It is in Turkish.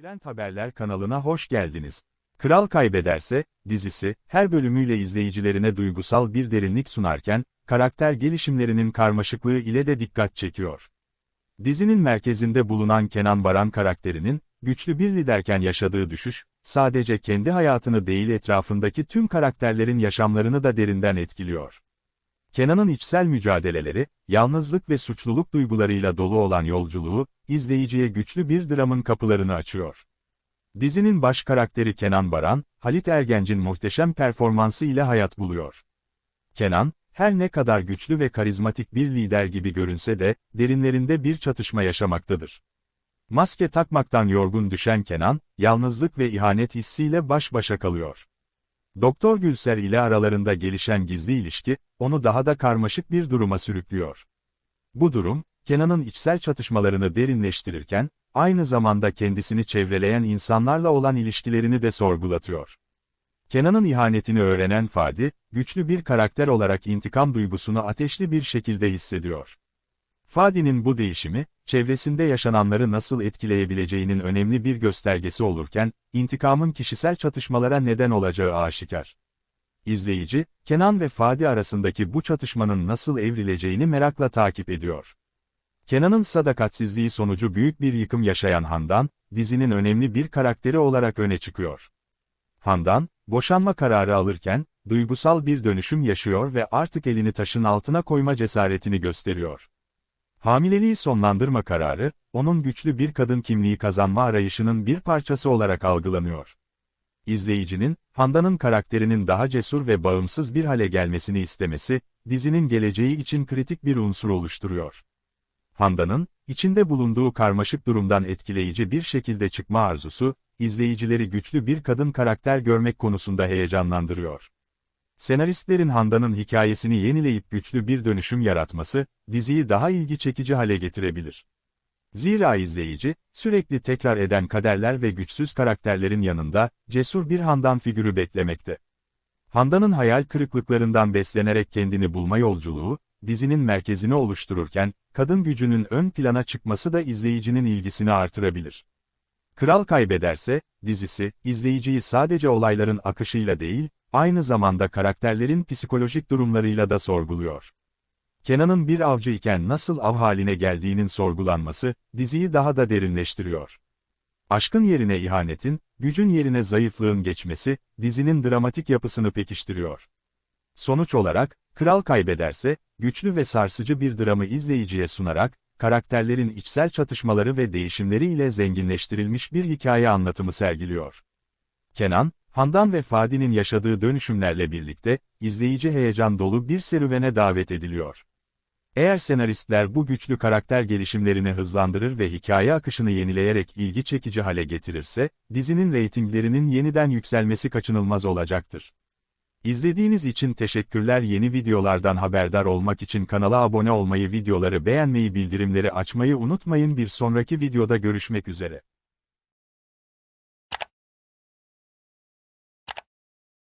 Trend Haberler kanalına hoş geldiniz. Kral Kaybederse, dizisi, her bölümüyle izleyicilerine duygusal bir derinlik sunarken, karakter gelişimlerinin karmaşıklığı ile de dikkat çekiyor. Dizinin merkezinde bulunan Kenan Baran karakterinin, güçlü bir liderken yaşadığı düşüş, sadece kendi hayatını değil etrafındaki tüm karakterlerin yaşamlarını da derinden etkiliyor. Kenan'ın içsel mücadeleleri, yalnızlık ve suçluluk duygularıyla dolu olan yolculuğu, izleyiciye güçlü bir dramın kapılarını açıyor. Dizinin baş karakteri Kenan Baran, Halit Ergenç'in muhteşem performansı ile hayat buluyor. Kenan, her ne kadar güçlü ve karizmatik bir lider gibi görünse de, derinlerinde bir çatışma yaşamaktadır. Maske takmaktan yorgun düşen Kenan, yalnızlık ve ihanet hissiyle baş başa kalıyor. Doktor Gülser ile aralarında gelişen gizli ilişki, onu daha da karmaşık bir duruma sürüklüyor. Bu durum, Kenan'ın içsel çatışmalarını derinleştirirken, aynı zamanda kendisini çevreleyen insanlarla olan ilişkilerini de sorgulatıyor. Kenan'ın ihanetini öğrenen Fadi, güçlü bir karakter olarak intikam duygusunu ateşli bir şekilde hissediyor. Fadi'nin bu değişimi, çevresinde yaşananları nasıl etkileyebileceğinin önemli bir göstergesi olurken, intikamın kişisel çatışmalara neden olacağı aşikar. İzleyici, Kenan ve Fadi arasındaki bu çatışmanın nasıl evrileceğini merakla takip ediyor. Kenan'ın sadakatsizliği sonucu büyük bir yıkım yaşayan Handan, dizinin önemli bir karakteri olarak öne çıkıyor. Handan, boşanma kararı alırken, duygusal bir dönüşüm yaşıyor ve artık elini taşın altına koyma cesaretini gösteriyor. Hamileliği sonlandırma kararı, onun güçlü bir kadın kimliği kazanma arayışının bir parçası olarak algılanıyor. İzleyicinin, Handan'ın karakterinin daha cesur ve bağımsız bir hale gelmesini istemesi, dizinin geleceği için kritik bir unsur oluşturuyor. Handan'ın, içinde bulunduğu karmaşık durumdan etkileyici bir şekilde çıkma arzusu, izleyicileri güçlü bir kadın karakter görmek konusunda heyecanlandırıyor. Senaristlerin Handan'ın hikayesini yenileyip güçlü bir dönüşüm yaratması, diziyi daha ilgi çekici hale getirebilir. Zira izleyici, sürekli tekrar eden kaderler ve güçsüz karakterlerin yanında, cesur bir Handan figürü beklemekte. Handan'ın hayal kırıklıklarından beslenerek kendini bulma yolculuğu, dizinin merkezini oluştururken, kadın gücünün ön plana çıkması da izleyicinin ilgisini artırabilir. Kral Kaybederse, dizisi, izleyiciyi sadece olayların akışıyla değil, aynı zamanda karakterlerin psikolojik durumlarıyla da sorguluyor. Kenan'ın bir avcı iken nasıl av haline geldiğinin sorgulanması, diziyi daha da derinleştiriyor. Aşkın yerine ihanetin, gücün yerine zayıflığın geçmesi, dizinin dramatik yapısını pekiştiriyor. Sonuç olarak, Kral kaybederse, güçlü ve sarsıcı bir dramı izleyiciye sunarak, karakterlerin içsel çatışmaları ve değişimleri ile zenginleştirilmiş bir hikaye anlatımı sergiliyor. Kenan, Handan ve Fadi'nin yaşadığı dönüşümlerle birlikte, izleyici heyecan dolu bir serüvene davet ediliyor. Eğer senaristler bu güçlü karakter gelişimlerini hızlandırır ve hikaye akışını yenileyerek ilgi çekici hale getirirse, dizinin reytinglerinin yeniden yükselmesi kaçınılmaz olacaktır. İzlediğiniz için teşekkürler yeni videolardan haberdar olmak için kanala abone olmayı videoları beğenmeyi bildirimleri açmayı unutmayın bir sonraki videoda görüşmek üzere.